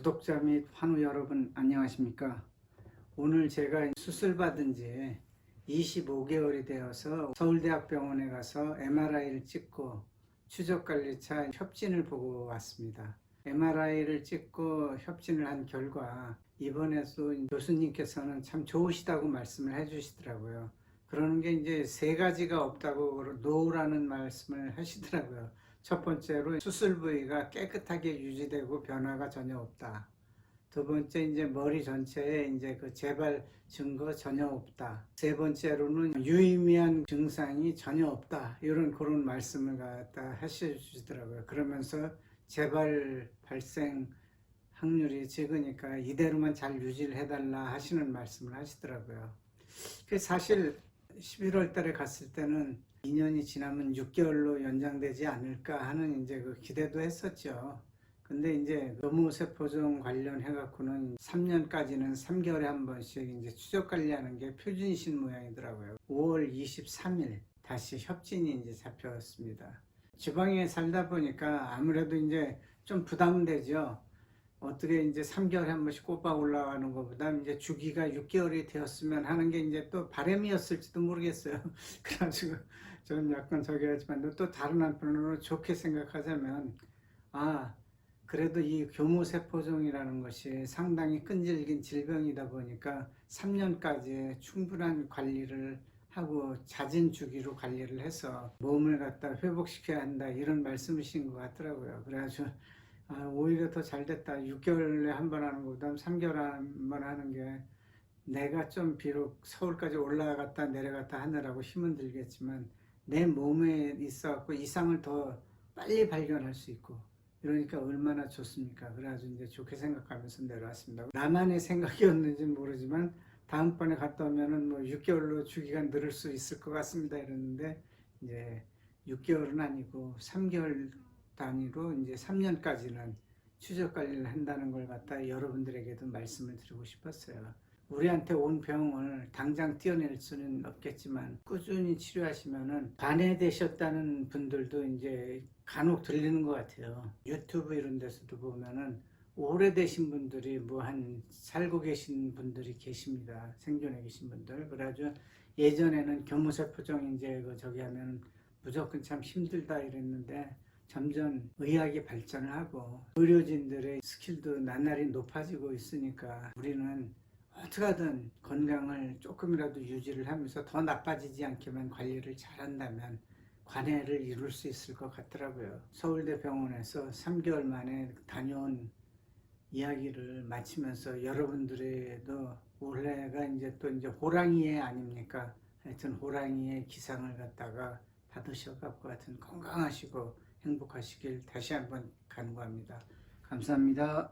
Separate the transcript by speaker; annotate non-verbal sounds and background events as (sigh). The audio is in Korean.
Speaker 1: 구독자 및 환우 여러분 안녕하십니까? 오늘 제가 수술 받은 지 25개월이 되어서 서울대학병원에 가서 MRI를 찍고 추적관리차 협진을 보고 왔습니다. MRI를 찍고 협진을 한 결과 이번에도 교수님께서는 참 좋으시다고 말씀을 해주시더라고요. 그러는 게 이제 세 가지가 없다고 노라는 말씀을 하시더라고요. 첫 번째로 수술 부위가 깨끗하게 유지되고 변화가 전혀 없다. 두 번째 이제 머리 전체에 이제 그 재발 증거 전혀 없다. 세 번째로는 유의미한 증상이 전혀 없다. 이런 그런 말씀을 갖다 하시더라고요. 그러면서 재발 발생 확률이 적으니까 이대로만 잘 유지를 해달라 하시는 말씀을 하시더라고요. 그 사실 11월 달에 갔을 때는 2년이 지나면 6개월로 연장되지 않을까 하는 이제 그 기대도 했었죠. 근데 이제 노무세포종 관련해 갖고는 3년까지는 3개월에 한 번씩 이제 추적 관리하는 게 표준이신 모양이더라고요. 5월 23일 다시 협진이 이제 잡혔습니다. 지방에 살다 보니까 아무래도 이제 좀 부담되죠. 어떻게 이제 3개월에 한 번씩 꼬박 올라가는 것보다 이제 주기가 6개월이 되었으면 하는 게 이제 또 바람이었을지도 모르겠어요. (laughs) 그래가지고 저는 약간 저기 하지만 또 다른 한편으로 좋게 생각하자면 아 그래도 이 교무세포종이라는 것이 상당히 끈질긴 질병이다 보니까 3년까지 충분한 관리를 하고 잦은 주기로 관리를 해서 몸을 갖다 회복시켜야 한다 이런 말씀이신 것 같더라고요. 그래가지고 아, 오히려 더 잘 됐다. 6개월에 한 번 하는 것보다 3개월에 한 번 하는 게 내가 좀 비록 서울까지 올라갔다 내려갔다 하느라고 힘은 들겠지만 내 몸에 있어갖고 이상을 더 빨리 발견할 수 있고 이러니까 얼마나 좋습니까? 그래가지고 이제 좋게 생각하면서 내려왔습니다. 나만의 생각이었는지는 모르지만 다음번에 갔다 오면은 뭐 6개월로 주기가 늘을 수 있을 것 같습니다. 이랬는데 이제 6개월은 아니고 3개월 단위로 이제 3년까지는 추적 관리를 한다는 걸 갖다 여러분들에게도 말씀을 드리고 싶었어요. 우리한테 온 병을 당장 띄어낼 수는 없겠지만 꾸준히 치료하시면은 반해되셨다는 분들도 이제 간혹 들리는 것 같아요. 유튜브 이런 데서도 보면은 오래되신 분들이 뭐 한 살고 계신 분들이 계십니다. 생존해 계신 분들. 그래가지고 예전에는 교무세포종 이제 그 저기 하면 무조건 참 힘들다 이랬는데 점점 의학이 발전을 하고 의료진들의 스킬도 나날이 높아지고 있으니까 우리는 어떻게든 건강을 조금이라도 유지를 하면서 더 나빠지지 않게만 관리를 잘한다면 관해를 이룰 수 있을 것 같더라고요. 서울대 병원에서 3개월 만에 다녀온 이야기를 마치면서 여러분들에도 올해가 이제 또 이제 호랑이의 아닙니까? 하여튼 호랑이의 기상을 갖다가 받으셔갖고 하여튼 건강하시고 행복하시길 다시 한번 간구합니다. 감사합니다.